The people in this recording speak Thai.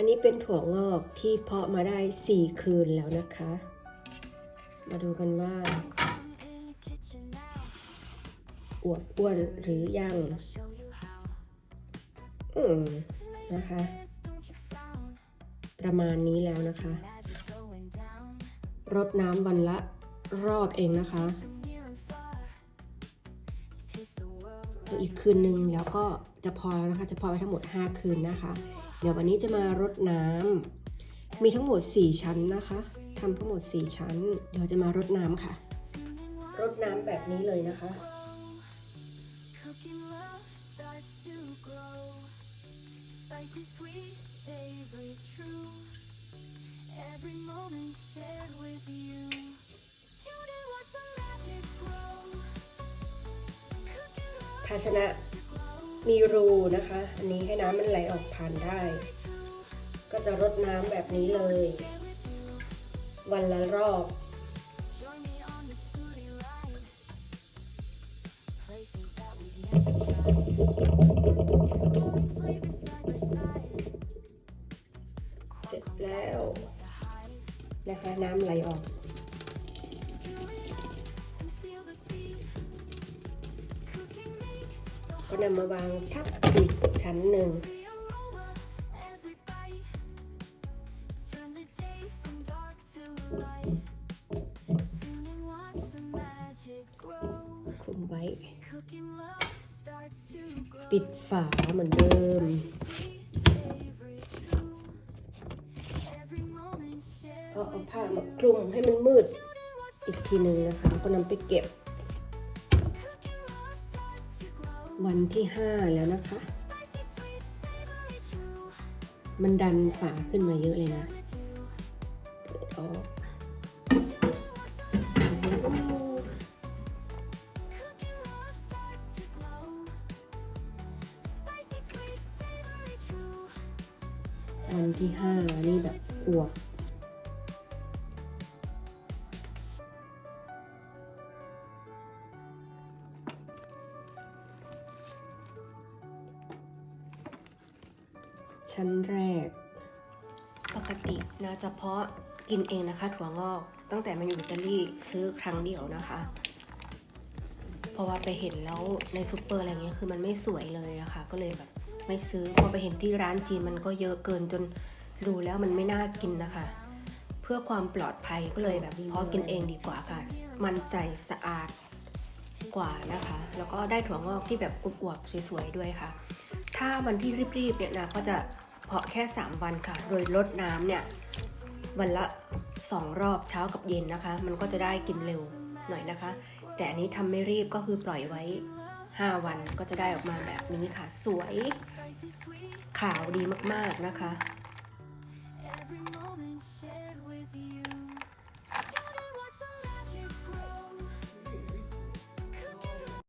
อันนี้เป็นถั่วงอกที่เพาะมาได้ 4 คืนแล้วนะคะ มาดูกันว่าอวบอ้วนหรือยัง อืม นะคะ ประมาณนี้แล้วนะคะ รดน้ำวันละรอบเองนะคะอีกคืนนึงแล้วก็จะพอแล้วนะคะ จะพอไปทั้งหมด 5 คืนนะคะ เดี๋ยววันนี้จะมารดน้ำมีทั้งหมด 4 ชั้นนะคะทำทั้งหมด 4 ชั้น เดี๋ยวจะมารดน้ำค่ะ รดน้ำแบบนี้เลยนะคะภาชนะ มีรูนะคะ อันนี้ให้น้ำมันไหลออกผ่านได้ ก็จะรดน้ำแบบนี้เลย วันละรอบ เสร็จแล้วนะคะน้ำไหลออก ก็นำมาวางทับอีกชั้นหนึ่ง คลุมไว้ ปิดฝาเหมือนเดิมก็เอาผ้ามาคลุมให้มันมืดอีกทีหนึ่งนะคะ ก็นำไปเก็บ วันที่ 5 แล้วนะคะ มันดันฝาขึ้นมาเยอะเลยนะเปิดออกวันที่ 5 นี่แบบอวบ ชั้นแรก ปกตินะจะเพาะกินเองนะคะ ถั่วงอก ตั้งแต่มาอยู่อิตาลีซื้อครั้งเดียวนะคะ เพราะว่าไปเห็นแล้วในซูเปอร์อะไรเงี้ยคือมันไม่สวยเลยอะค่ะก็เลยแบบไม่ซื้อพอไปเห็นที่ร้านจีนมันก็เยอะเกินจนดูแล้วมันไม่น่ากินนะคะ เพื่อความปลอดภัยก็เลยแบบเพาะกินเองดีกว่าค่ะ มั่นใจสะอาดกว่านะคะ แล้วก็ได้ถั่วงอกที่แบบอวบๆสวยๆด้วยค่ะ ถ้าวันที่รีบๆเนี่ยนะก็จะเพาะแค่ 3 วันค่ะ โดยลดน้ำเนี่ยวันละ 2 รอบเช้ากับเย็นนะคะ มันก็จะได้กินเร็วหน่อยนะคะ แต่อันนี้ทำไม่รีบก็คือปล่อยไว้ 5 วันก็จะได้ออกมาแบบนี้ค่ะ สวยขาวดีมากๆนะคะ every moment shared